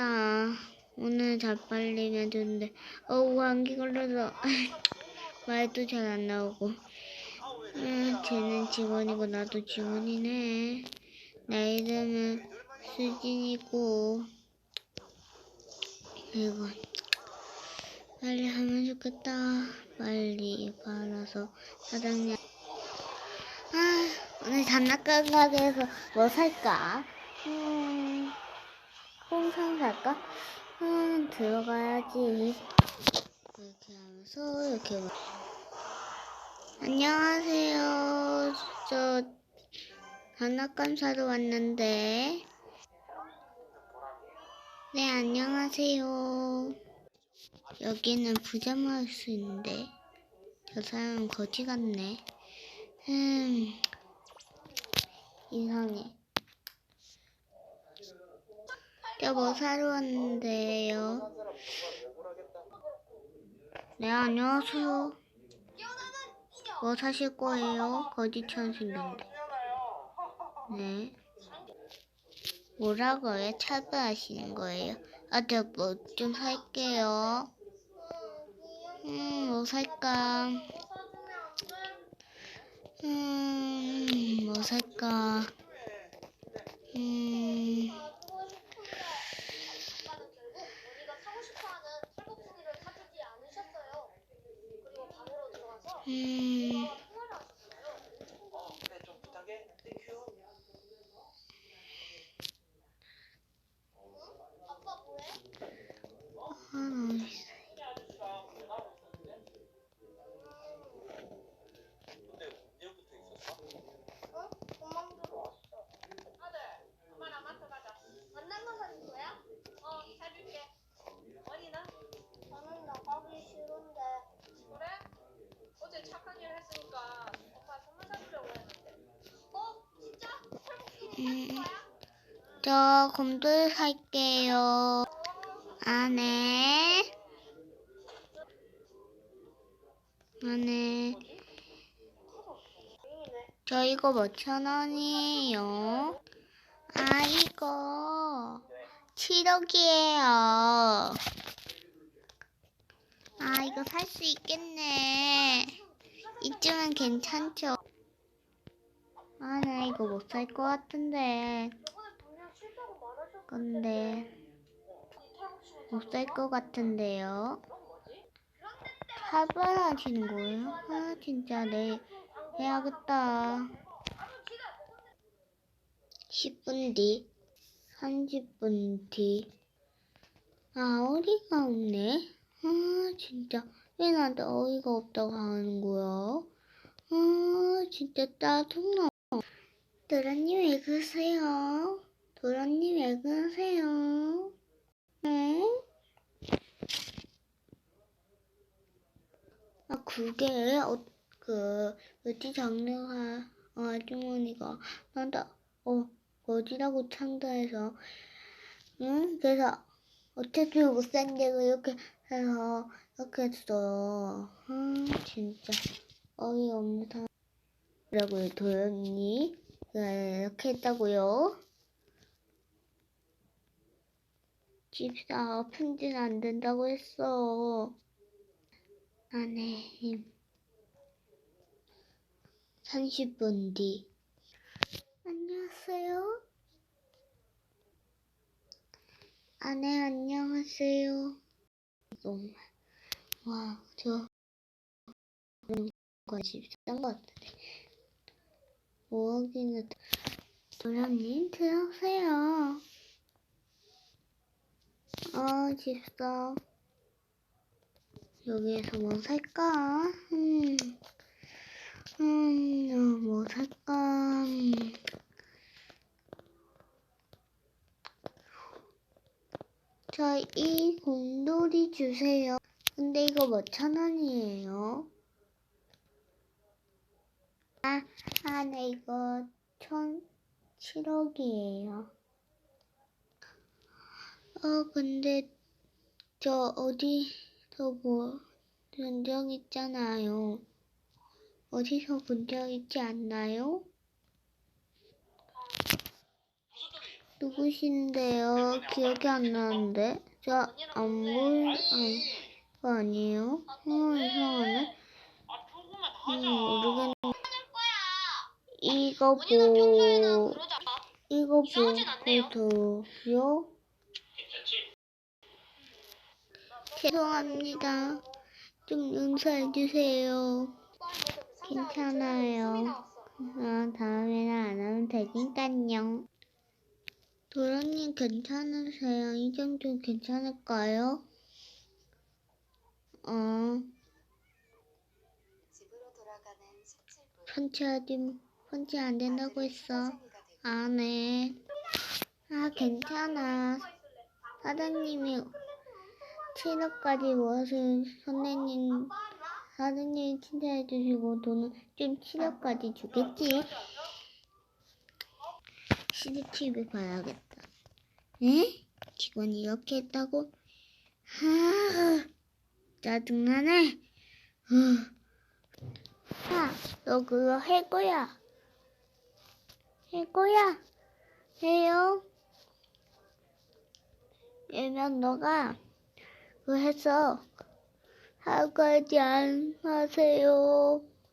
좋겠다. 오늘 잘 빨리면 좋은데. 어우, 감기 걸려서. 말도 잘 안 나오고. 음, 쟤는 직원이고 나도 직원이네. 나 이름은 수진이고. 이거 빨리 하면 좋겠다. 빨리 팔아서 사장님. 아, 오늘 장난감 가게에서 뭐 살까? 음, 홍삼 살까? 음, 들어가야지. 이렇게 하면서 이렇게. 막- 안녕하세요. 저 장난감 사러 왔는데. 네, 안녕하세요. 여기는 부자 마을 있는데. 저 사람 거지 같네. 음, 이상해. 저뭐 사러 왔는데요. 네, 안녕하세요. 뭐 사실 거예요? 생겼는데. 네. 뭐라고요? 차별하시는 거예요? 아, 저 뭐 좀 살게요. 음, 뭐 살까? 음, 뭐 살까? 음, 嗯。 음. 저 곰돌 살게요. 아, 네. 아, 네. 저 이거 몇천 원이에요? 아, 이거 7억이에요. 아, 이거 살 수 있겠네. 이쯤은 괜찮죠? 아, 나 이거 못 살 것 같은데. 근데 못 살 것 같은데요. 사발하시는 거예요? 아 진짜 내일 해야겠다. 10분 뒤, 30분 뒤. 아 어이가 없네. 아 진짜 왜 나한테 어이가 없다고 하는 거야? 아 진짜 짜증나. 도라님 왜 그러세요? 도라님 왜 그러세요? 응? 아, 그게, 어, 그, 어디 장르가, 어, 아주머니가, 나한테, 어, 어디라고 창자해서, 응? 그래서, 어차피 못 산다고 이렇게 해서, 이렇게 했어요. 아, 진짜, 어이없는 사람. 라고요, 도연이? 네, 이렇게 했다고요? 집사 편지는 안 된다고 했어. 안에 힘. 30분 뒤. 안녕하세요. 아네, 안녕하세요. 정말. 와, 저, 관심 싼것 같은데. 5억이나, 도련님, 들어오세요. 어, 집사. 여기에서 뭐 살까? 음, 음, 어, 뭐 살까? 음. 저이 곰돌이 주세요. 근데 이거 몇천 원이에요? 아, 아, 네, 이거 천, 칠억이에요. 어, 근데 저 어디서 뭐본적 있잖아요. 어디서 본 적 있지 않나요? 누구신데요? 기억이 안 나는데. 저안 보이, 안, 거 아니에요? 어, 이상하네. 음, 모르겠네. 이거 언니는 평소에는 보, 그러지 않아? 이거 이상하진 않네요. 보고 도요? 죄송합니다. 좀 용서해 주세요. 괜찮아요. 아, 다음에는 안 하면 되니까요. 도련님 괜찮으세요? 이 정도 괜찮을까요? 어, 집으로 돌아가는 17분. 선치하지, 선치 안 된다고 했어. 안 해. 아, 괜찮아. 사장님이 7억까지 모아서 선생님, 사장님이 칭찬해 주시고 돈은 좀 7억까지 주겠지. CCTV 봐야겠다. 에? 직원이 이렇게 했다고? 하, 짜증나네. 야, 너 그거 할 거야. 할 거야. 해요. 왜냐면 너가 그거 해서 할 거지 안 하세요.